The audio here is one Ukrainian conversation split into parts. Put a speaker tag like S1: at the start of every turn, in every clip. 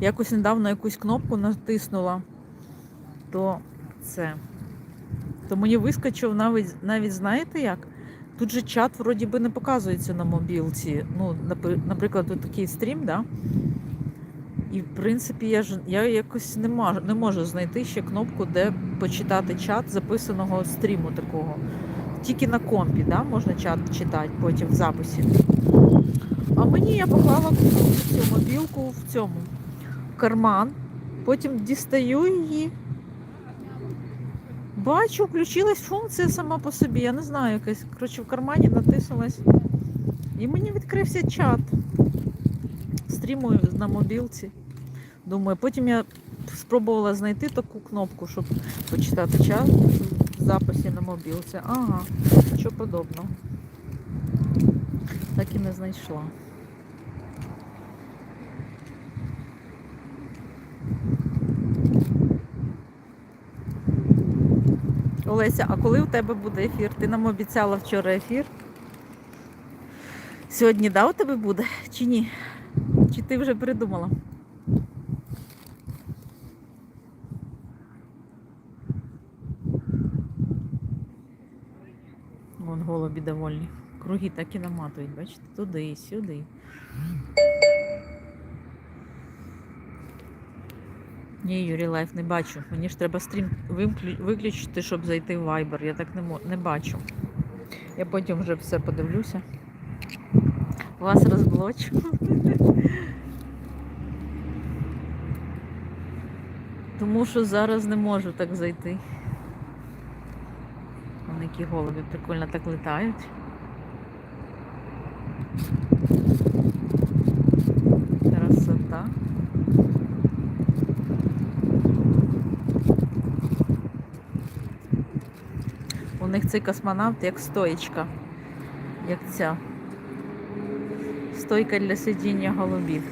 S1: Якось недавно якусь кнопку натиснула, то це. То мені вискочив навіть, навіть знаєте як? Тут же чат вроді би не показується на мобілці. Ну, наприклад, тут такий стрім, да? І в принципі я ж я якось не можу, не можу знайти ще кнопку, де почитати чат записаного стріму такого. Тільки на компі, да, можна чат читати потім в записі. А мені я поклала цю мобілку в цьому карман, потім дістаю її. Бачу, включилась функція сама по собі. Я не знаю, якась. Коротше, в кармані натиснулась. І мені відкрився чат. Стрімую на мобілці. Думаю, потім я спробувала знайти таку кнопку, щоб почитати чат в записі на мобілці. Ага, що подобного. Так і не знайшла. Олеся, а коли у тебе буде ефір? Ти нам обіцяла вчора ефір. Сьогодні, да, у тебе буде? Чи ні? Чи ти вже придумала? Вон голубі довольні. Круги так і наматують, бачите, туди сюди. Ні, Юрій Лайф не бачу. Мені ж треба стрім виключити, щоб зайти в Viber. Я так не, не бачу. Я потім вже все подивлюся. Вас розблочу. Тому що зараз не можу так зайти. Вони які голуби прикольно так летають. У них цей космонавт як стоїчка, як ця. Стойка для сидіння голубів.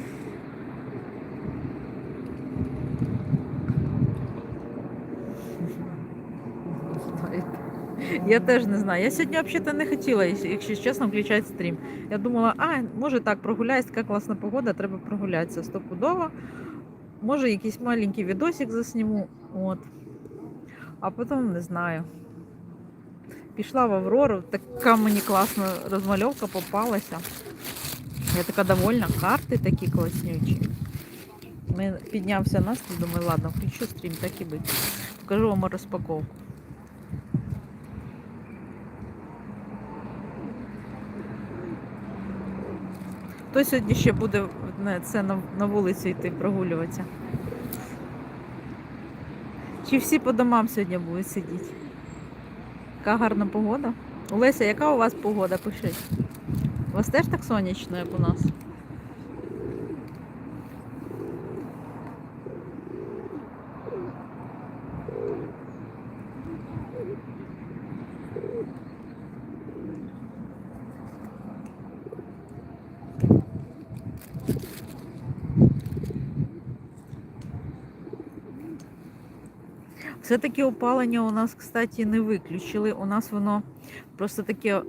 S1: Я теж не знаю. Я сьогодні взагалі не хотіла, якщо чесно, включати стрім. Я думала, а, може так, прогуляюсь, така класна погода, треба прогулятися стопудово. Може, якийсь маленький відосик засніму. От. А потім не знаю. Пішла в Аврору, така мені класна розмальовка попалася. Я така довольна, карти такі класнючі. Ми піднявся настрій, думаю, ладно, включу стрім, так і бить. Покажу вам розпаковку. Хто сьогодні ще буде не, це на, на вулицю йти прогулюватися? Чи всі по домам сьогодні будуть сидіти? Яка гарна погода. Олеся, яка у вас погода? Пишіть. У вас теж так сонячно, як у нас? Все-таки опалення у нас, кстати, не виключили. У нас воно просто таке, е,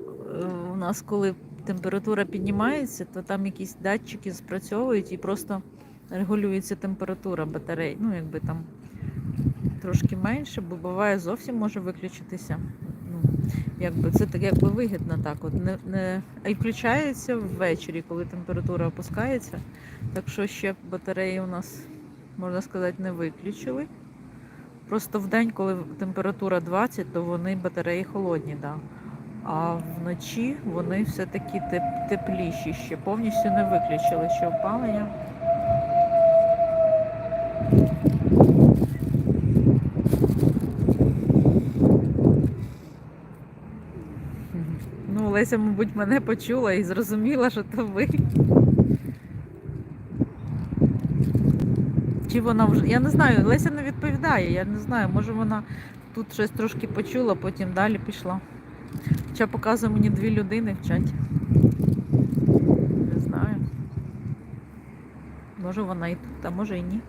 S1: у нас коли температура піднімається, то там якісь датчики спрацьовують і просто регулюється температура батарей. Ну, якби там трошки менше, бо буває зовсім може виключитися. Ну, якби це так якби вигідно так. От не, не... А й включається ввечері, коли температура опускається. Так що ще батареї у нас, можна сказати, не виключили. Просто в день, коли температура 20, то вони батареї холодні, да. А вночі вони все-таки теп- тепліші ще. Повністю не виключили ще опалення. Ну, Леся, мабуть, мене почула і зрозуміла, що то ви. Чи вона вже. Я не знаю, Леся не відповідає, я не знаю, може вона тут щось трошки почула, потім далі пішла. Хоча показує мені дві людини в чаті. Не знаю. Може вона і тут, а може і ні.